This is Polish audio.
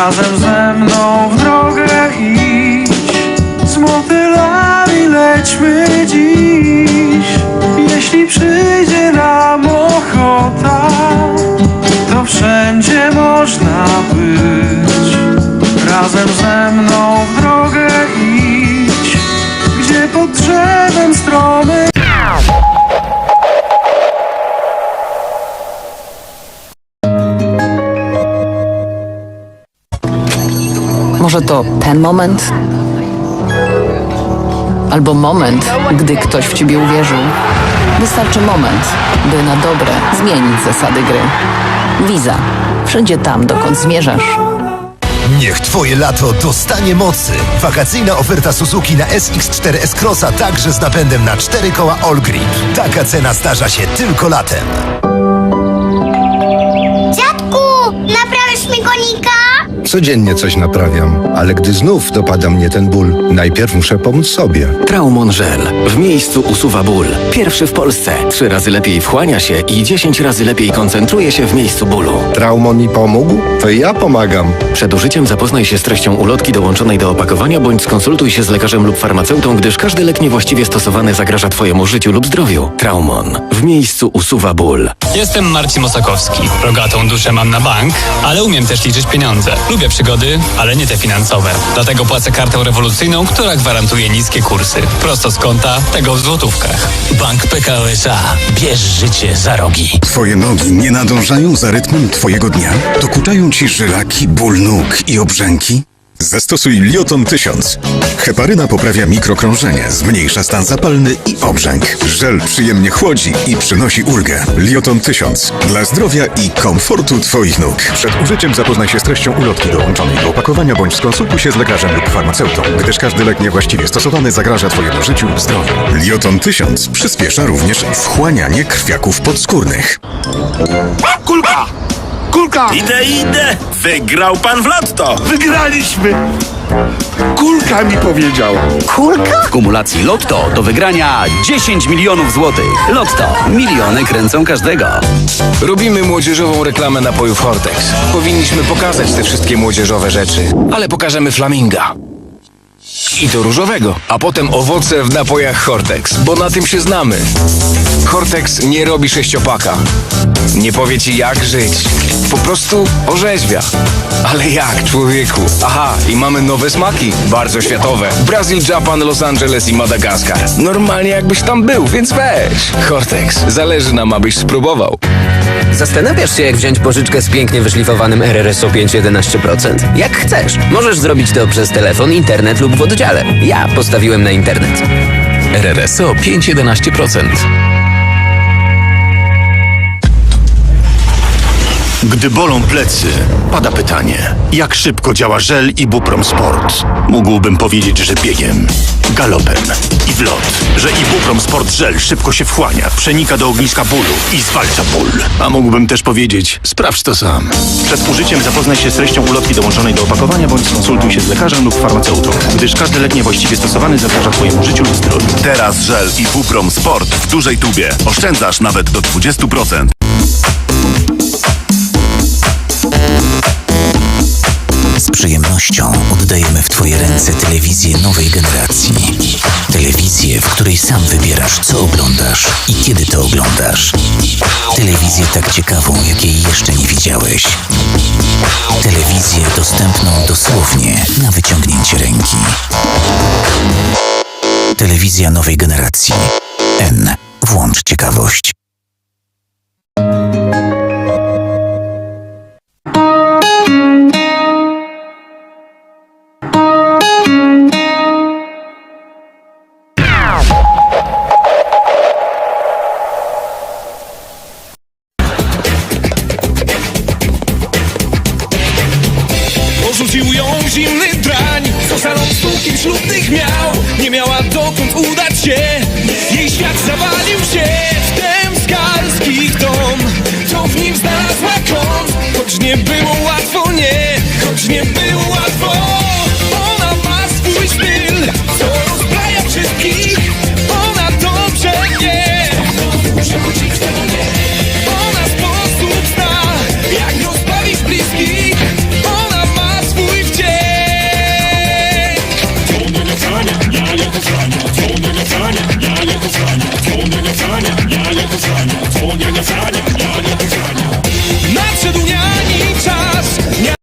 Razem ze mną w drogę Może to ten moment? Albo moment, gdy ktoś w ciebie uwierzył. Wystarczy moment, by na dobre zmienić zasady gry. Visa. Wszędzie tam, dokąd zmierzasz. Niech twoje lato dostanie mocy. Wakacyjna oferta Suzuki na SX4 S-Crossa także z napędem na 4 koła All Grip. Taka cena zdarza się tylko latem. Codziennie coś naprawiam, ale gdy znów dopada mnie ten ból, najpierw muszę pomóc sobie. Traumon Żel. W miejscu usuwa ból. Pierwszy w Polsce. Trzy razy lepiej wchłania się i 10 razy lepiej koncentruje się w miejscu bólu. Traumon mi pomógł? To ja pomagam. Przed użyciem zapoznaj się z treścią ulotki dołączonej do opakowania bądź skonsultuj się z lekarzem lub farmaceutą, gdyż każdy lek niewłaściwie stosowany zagraża Twojemu życiu lub zdrowiu. Traumon. W miejscu usuwa ból. Jestem Marcin Mosakowski. Rogatą duszę mam na bank, ale umiem też liczyć pieniądze. Lubię przygody, ale nie te finansowe. Dlatego płacę kartą rewolucyjną, która gwarantuje niskie kursy. Prosto z konta, tego w złotówkach. Bank PKO SA. Bierz życie za rogi. Twoje nogi nie nadążają za rytmem Twojego dnia? Dokuczają Ci żylaki, ból nóg i obrzęki? Zastosuj Lioton 1000. Heparyna poprawia mikrokrążenie, zmniejsza stan zapalny i obrzęk. Żel przyjemnie chłodzi i przynosi ulgę. Lioton 1000. Dla zdrowia i komfortu Twoich nóg. Przed użyciem zapoznaj się z treścią ulotki dołączonej do opakowania bądź skonsultuj się z lekarzem lub farmaceutą, gdyż każdy lek niewłaściwie stosowany zagraża Twojemu życiu lub zdrowiu. Lioton 1000 przyspiesza również wchłanianie krwiaków podskórnych. Kulka! Kulka! Idę, idę! Wygrał pan w lotto! Wygraliśmy! Kulka mi powiedział. W kumulacji Lotto do wygrania 10 milionów złotych. Lotto. Miliony kręcą każdego. Robimy młodzieżową reklamę napojów Hortex. Powinniśmy pokazać te wszystkie młodzieżowe rzeczy, ale pokażemy flaminga. I to różowego, a potem owoce w napojach Hortex, bo na tym się znamy. Hortex nie robi sześciopaka. Nie powie ci jak żyć. Po prostu orzeźwia. Ale jak, człowieku? Aha, i mamy nowe smaki, bardzo światowe. Brazil, Japan, Los Angeles i Madagaskar. Normalnie jakbyś tam był, więc weź. Hortex, zależy nam, abyś spróbował. Zastanawiasz się, jak wziąć pożyczkę z pięknie wyszlifowanym RRSO 5-11%? Jak chcesz. Możesz zrobić to przez telefon, internet lub w oddziale. Ja postawiłem na internet. RRSO 5-11%. Gdy bolą plecy, pada pytanie, jak szybko działa żel i Buprom Sport? Mógłbym powiedzieć, że biegiem, galopem i w lot, że i Buprom Sport żel szybko się wchłania, przenika do ogniska bólu i zwalcza ból. A mógłbym też powiedzieć, sprawdź to sam. Przed użyciem zapoznaj się z treścią ulotki dołączonej do opakowania bądź skonsultuj się z lekarzem lub farmaceutą, gdyż każdy lek niewłaściwie stosowany zagraża Twojemu życiu lub zdrowiu. Teraz żel i Buprom Sport w dużej tubie. Oszczędzasz nawet do 20%. Z przyjemnością oddajemy w Twoje ręce telewizję nowej generacji. Telewizję, w której sam wybierasz, co oglądasz i kiedy to oglądasz. Telewizję tak ciekawą, jakiej jeszcze nie widziałeś. Telewizję dostępną dosłownie na wyciągnięcie ręki. Telewizja nowej generacji. N. Włącz ciekawość. Udać się. Jej świat zawalił się W temskalskich dom. To w nim znalazła kąt. Choć nie było łatwo, nie. Choć nie było